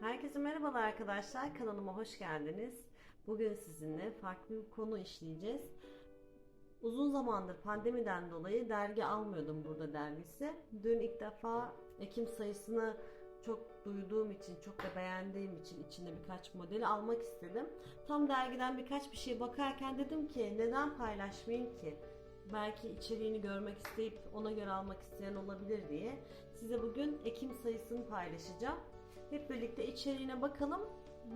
Herkese merhabalar arkadaşlar. Kanalıma hoş geldiniz. Bugün sizinle farklı bir konu işleyeceğiz. Uzun zamandır pandemiden dolayı dergi almıyordum burada dergisi. Dün ilk defa Ekim sayısını çok duyduğum için, çok da beğendiğim için içinde birkaç modeli almak istedim. Tam dergiden birkaç bir şey bakarken dedim ki neden paylaşmayayım ki? Belki içeriğini görmek isteyip ona göre almak isteyen olabilir diye. Size bugün Ekim sayısını paylaşacağım. Hep birlikte içeriğine bakalım.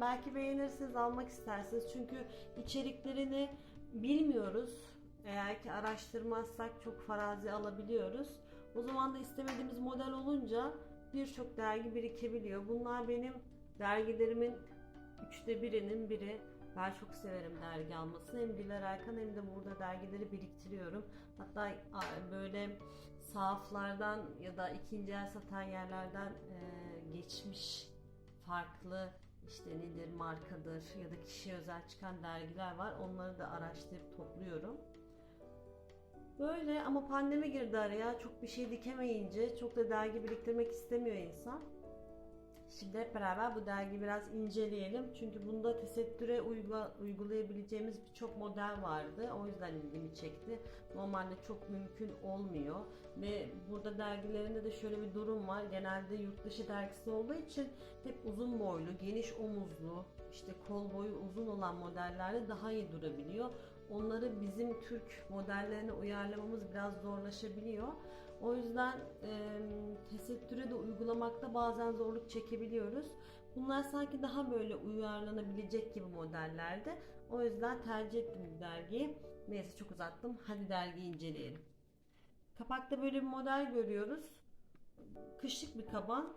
Belki beğenirsiniz, almak istersiniz. Çünkü içeriklerini bilmiyoruz. Eğer ki araştırmazsak çok farazi alabiliyoruz. O zaman da istemediğimiz model olunca birçok dergi birikebiliyor. Bunlar benim dergilerimin üçte birinin biri. Ben çok severim dergi almasını. Hem Güler Erkan hem de burada dergileri biriktiriyorum. Hatta böyle sahaflardan ya da ikinci el satan yerlerden geçmiş farklı işte nedir markadır ya da kişiye özel çıkan dergiler var. Onları da araştırıp topluyorum. Böyle ama pandemi girdi araya. Çok bir şey dikemeyince çok da dergi biriktirmek istemiyor insan. Şimdi hep beraber bu dergi biraz inceleyelim. Çünkü bunda tesettüre uygula, uygulayabileceğimiz birçok model vardı. O yüzden ilgimi çekti. Normalde çok mümkün olmuyor. Ve burada dergilerinde de şöyle bir durum var. Genelde yurt dışı dergisi olduğu için hep uzun boylu, geniş omuzlu, işte kol boyu uzun olan modellerde daha iyi durabiliyor. Onları bizim Türk modellerine uyarlamamız biraz zorlaşabiliyor. O yüzden e, tesettüre de uygulamakta bazen zorluk çekebiliyoruz. Bunlar sanki daha böyle uyarlanabilecek gibi modellerde. O yüzden tercih ettim bu dergiyi. Neyse çok uzattım. Hadi dergiyi inceleyelim. Kapakta böyle bir model görüyoruz. Kışlık bir kaban.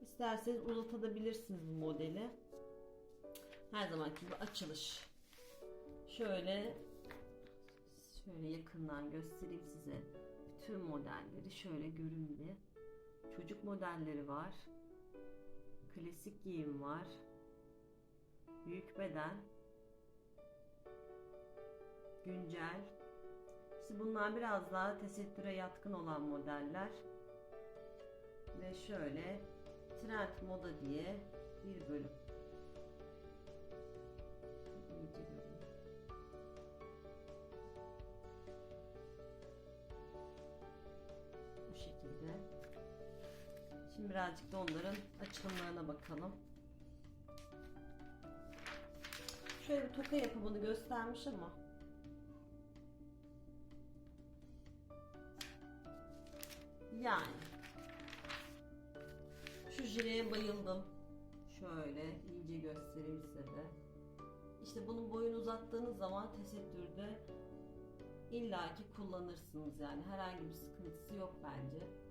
İsterseniz uzatabilirsiniz bu modeli. Her zamanki gibi açılış. Şöyle şöyle yakından göstereyim size. Bütün modelleri şöyle görün. Çocuk modelleri var. Klasik giyim var. Büyük beden. Güncel. İşte bunlar biraz daha tesettüre yatkın olan modeller. Ve şöyle trend moda diye bir bölüm. Birazcık da onların açılımlarına bakalım. Şöyle bir toka yapımını göstermiş ama yani şu jileye bayıldım. Şöyle iyice göstereyim size de. İşte bunun boyunu uzattığınız zaman tesettürde illaki kullanırsınız yani herhangi bir sıkıntısı yok bence.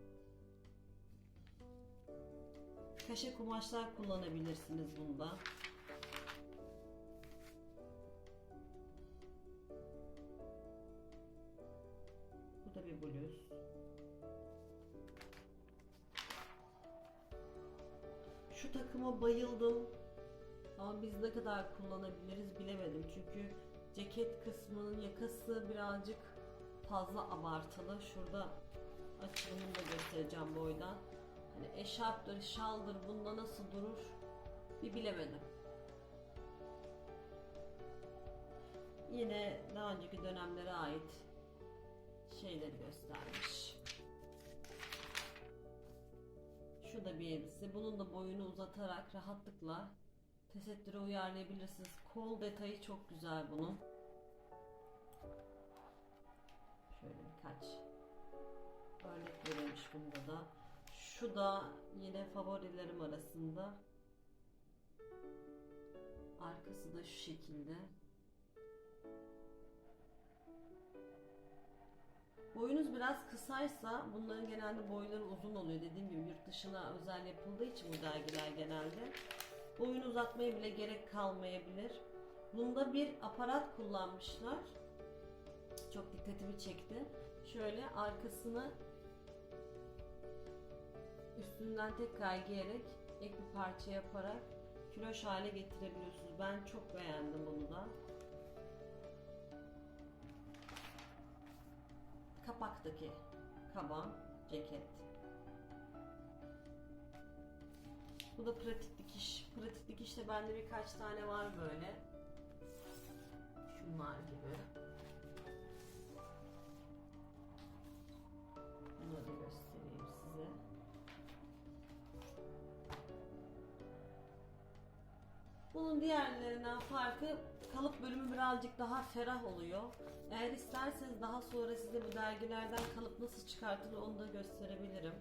Kaşe kumaşlar kullanabilirsiniz bunda. Bu da bir bluz. Şu takıma bayıldım. Ama biz ne kadar kullanabiliriz bilemedim. Çünkü ceket kısmının yakası birazcık fazla abartılı. Şurada açılımını da göstereceğim boydan. Hani eşarptır, şaldır bunda nasıl durur bir bilemedim. Yine daha önceki dönemlere ait şeyleri göstermiş. Şu da bir elbise. Bunun da boyunu uzatarak rahatlıkla tesettüre uyarlayabilirsiniz. Kol detayı çok güzel bunun. Şöyle birkaç örnek verilmiş bunda da. Şu da yine favorilerim arasında. Arkası da şu şekilde. Boyunuz biraz kısaysa bunların genelde boyları uzun oluyor. Dediğim gibi yurt dışına özel yapıldığı için bu dergiler genelde. Boyunu uzatmaya bile gerek kalmayabilir. Bunda bir aparat kullanmışlar. Çok dikkatimi çekti. Şöyle arkasını üstünden tekrar giyerek ek bir parça yaparak kiloş hale getirebiliyorsunuz. Ben çok beğendim bunu da. Kapaktaki kaban, ceket. Bu da pratik dikiş. Pratik dikişte bende birkaç tane var böyle. Şunlar gibi. Bunun diğerlerinden farkı kalıp bölümü birazcık daha ferah oluyor. Eğer isterseniz daha sonra size bu dergilerden kalıp nasıl çıkartılır onu da gösterebilirim.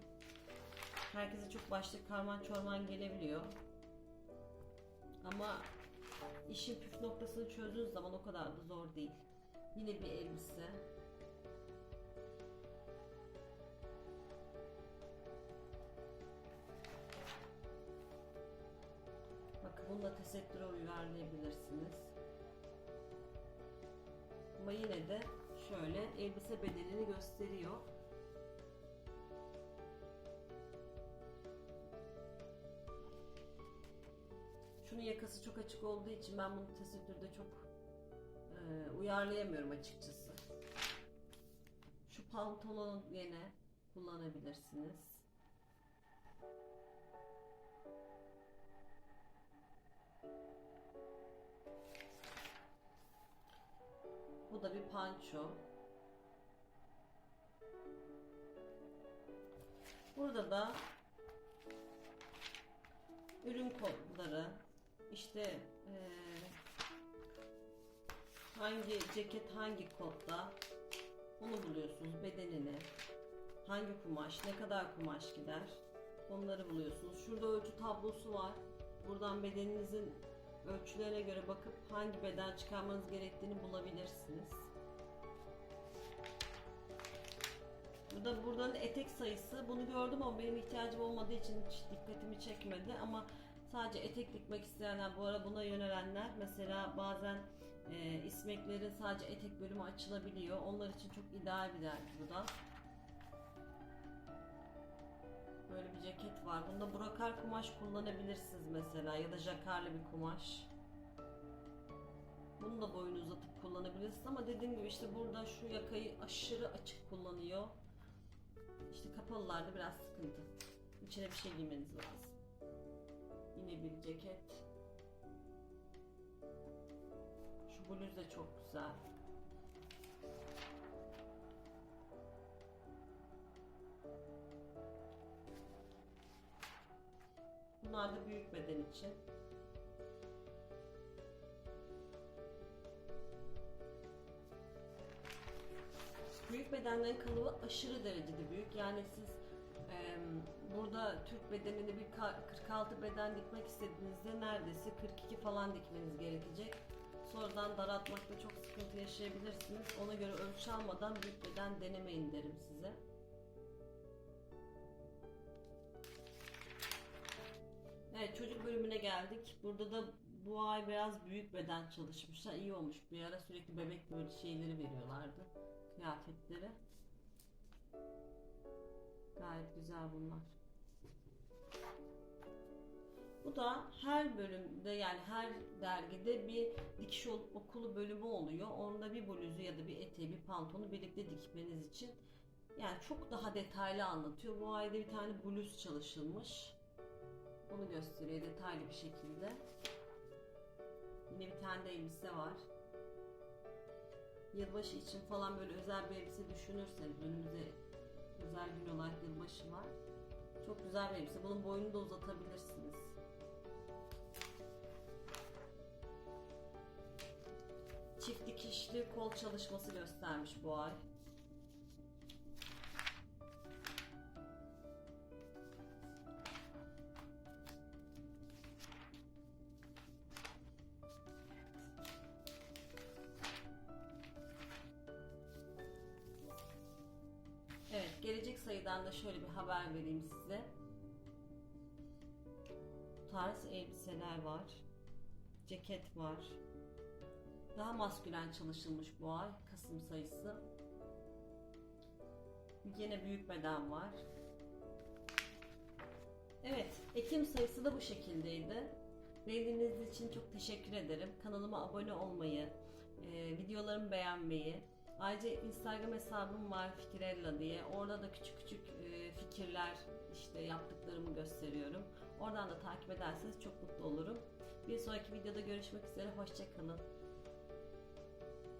Herkese çok başlık karman çorman gelebiliyor. Ama işin püf noktasını çözdüğünüz zaman o kadar da zor değil. Yine bir elbise. Bakın bunu da tesettüre uyarlayabilirsiniz. Ama yine de şöyle elbise bedenini gösteriyor. Şunun yakası çok açık olduğu için ben bunu tesettürde çok e, uyarlayamıyorum açıkçası. Şu pantolon yine kullanabilirsiniz. Bu da bir panço. Burada da ürün kodları. İşte eee, hangi ceket hangi kodda onu buluyorsunuz bedenini. Hangi kumaş ne kadar kumaş gider onları buluyorsunuz. Şurada ölçü tablosu var. Buradan bedeninizin ölçülerine göre bakıp hangi beden çıkarmanız gerektiğini bulabilirsiniz Burada buradan etek sayısı bunu gördüm ama benim ihtiyacım olmadığı için hiç dikkatimi çekmedi ama sadece etek dikmek isteyenler bu ara buna yönelenler mesela bazen e, ismeklerin sadece etek bölümü açılabiliyor. Onlar için çok ideal bir dergi bu da. Böyle bir ceket var. Bunda brokar kumaş kullanabilirsiniz mesela ya da jakarlı bir kumaş. Bunu da boyunu uzatıp kullanabilirsiniz ama dediğim gibi işte burada şu yakayı aşırı açık kullanıyor. İşte kapalılarda biraz sıkıntı. İçine bir şey giymeniz lazım. Yine bir ceket. Şu bluz da çok güzel. Bunlar da büyük beden için. Büyük bedenlerin kalıbı aşırı derecede büyük. Yani siz e, burada Türk bedenini bir ka- 46 beden dikmek istediğinizde neredeyse 42 falan dikmeniz gerekecek. Sonradan daraltmakta çok sıkıntı yaşayabilirsiniz. Ona göre ölçü almadan büyük beden denemeyin derim size. Evet çocuk bölümüne geldik. Burada da bu ay biraz büyük beden çalışmışlar. İyi olmuş. Bir ara sürekli bebek böyle şeyleri veriyorlardı. Kıyafetleri. Gayet güzel bunlar. Bu da her bölümde yani her dergide bir dikiş okulu bölümü oluyor. Onda bir bluzu ya da bir eteği, bir pantolonu birlikte dikmeniz için yani çok daha detaylı anlatıyor. Bu ayda bir tane bluz çalışılmış. Onu gösteriyor detaylı bir şekilde. Yine bir tane de elbise var. Yılbaşı için falan böyle özel bir elbise düşünürseniz önümüzde özel gün olarak yılbaşı var. Çok güzel bir elbise. Bunun boyunu da uzatabilirsiniz. Çift dikişli kol çalışması göstermiş bu ay. Sayıdan da şöyle bir haber vereyim size. Bu tarz elbiseler var. Ceket var. Daha maskülen çalışılmış bu ay. Kasım sayısı. Yine büyük beden var. Evet, Ekim sayısı da bu şekildeydi. Beğendiğiniz için çok teşekkür ederim. Kanalıma abone olmayı, e, videolarımı beğenmeyi, ayrıca Instagram hesabım var Fikirella diye. Orada da küçük küçük e, fikirler, işte yaptıklarımı gösteriyorum. Oradan da takip ederseniz çok mutlu olurum. Bir sonraki videoda görüşmek üzere. Hoşçakalın.